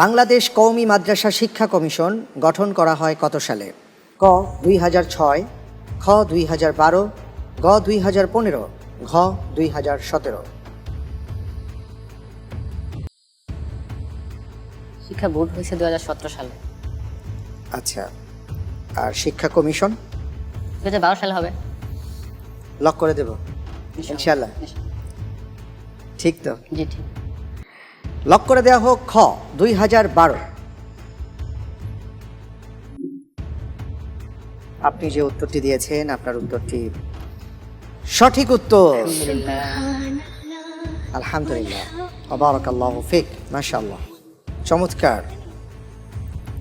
বাংলাদেশ কওমি মাদ্রাসা শিক্ষা কমিশন গঠন করা হয় কত সালে? ক দুই হাজার ছয় খ দুই হাজার বারো গ দুই হাজার পনেরো ঘ দুই হাজার সতেরো। শিক্ষা বোর্ড হয়েছে দু হাজার সতেরো সালে। আচ্ছা আর শিক্ষা কমিশন? দু হাজার বারো সালে হবে। লক করে দেব ইনশাল্লাহ। ঠিক তো? জি ঠিক। লক করে দেওয়া হোক খ দুই হাজার বারো। আপনি যে উত্তরটি দিয়েছেন আপনার উত্তরটি সঠিক উত্তর। আলহামদুলিল্লাহ। আবারকাল্লাহ ফিক মাশাআল্লাহ। চমৎকার।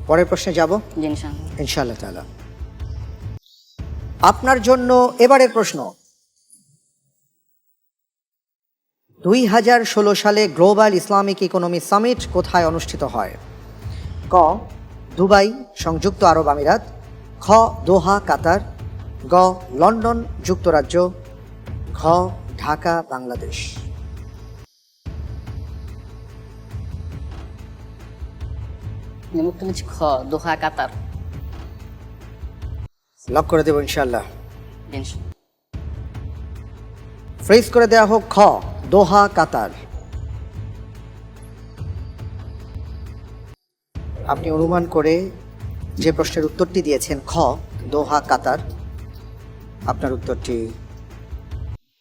পরের প্রশ্নে যাব? ইনশাআল্লাহ। ইনশাআল্লাহ তাআলা। আপনার জন্য এবারের প্রশ্ন। দুই হাজার ষোলো সালে গ্লোবাল ইসলামিক ইকোনমি সামিট কোথায় অনুষ্ঠিত হয়? ক দুবাই সংযুক্ত আরব আমিরাত। খ দোহা কাতার। গ লন্ডন যুক্তরাজ্য। ঘ ঢাকা বাংলাদেশ। খ দোহা কাতার। লক করে দেব ইনশাল্লাহ ফ্রেজ করে দেওয়া হোক খ। দোহা, কাতার। আপনি অনুমান করে যে প্রশ্নের উত্তরটি দিয়েছেন, খ, দোহা, কাতার, আপনার উত্তরটি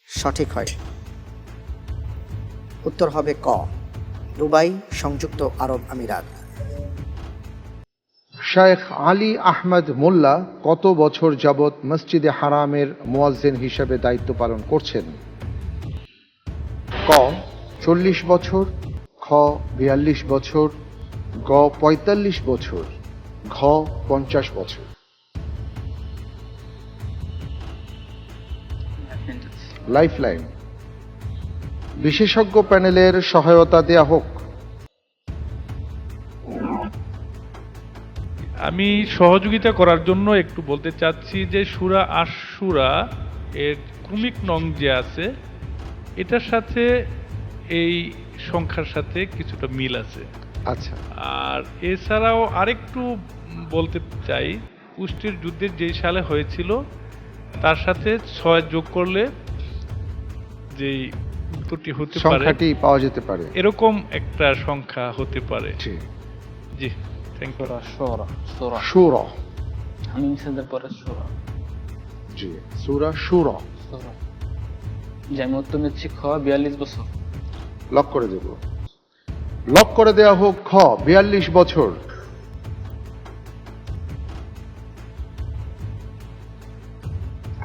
সঠিক হয়। উত্তর হবে ক, দুবাই, সংযুক্ত আরব আমিরাত। শেখ আলী আহমদ মোল্লা কত বছর যাবৎ মসজিদে হারামের মুয়াজ্জিন হিসেবে দায়িত্ব পালন করছেন? ক, চল্লিশ বছর, খ, বিয়াল্লিশ বছর, গ, পঁয়তাল্লিশ বছর, ঘ, পঞ্চাশ বছর। লাইফ লাইন বিশেষজ্ঞ প্যানেলের সহায়তা দেয়া হোক। আমি সহযোগিতা করার জন্য একটু বলতে চাচ্ছি যে সুরা আশুরা এর ক্রমিক নং যে আছে এটার সাথে এই সংখ্যার সাথে কিছুটা মিল আছে। আচ্ছা। আর এছাড়াও আরেকটু বলতে চাই পুষ্টির যুদ্ধের যেই সালে হয়েছিল তার সাথে ছয় যোগ করলে যেই উত্তরটি হতে পারে সংখ্যাটি পাওয়া যেতে পারে। এরকম একটা সংখ্যা হতে পারে। জি। জি থ্যাংক ইউ সোরা সোরা সুরা। আমি মিসাদের পরে সোরা। জি সুরা সুরা। সোরা। খ বিয়াল্লিশ বছর। লক করে দেব। লক করে দেওয়া হোক খ বিয়াল্লিশ বছর।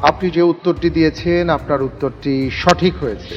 আপনি যে উত্তরটি দিয়েছেন আপনার উত্তরটি সঠিক হয়েছে।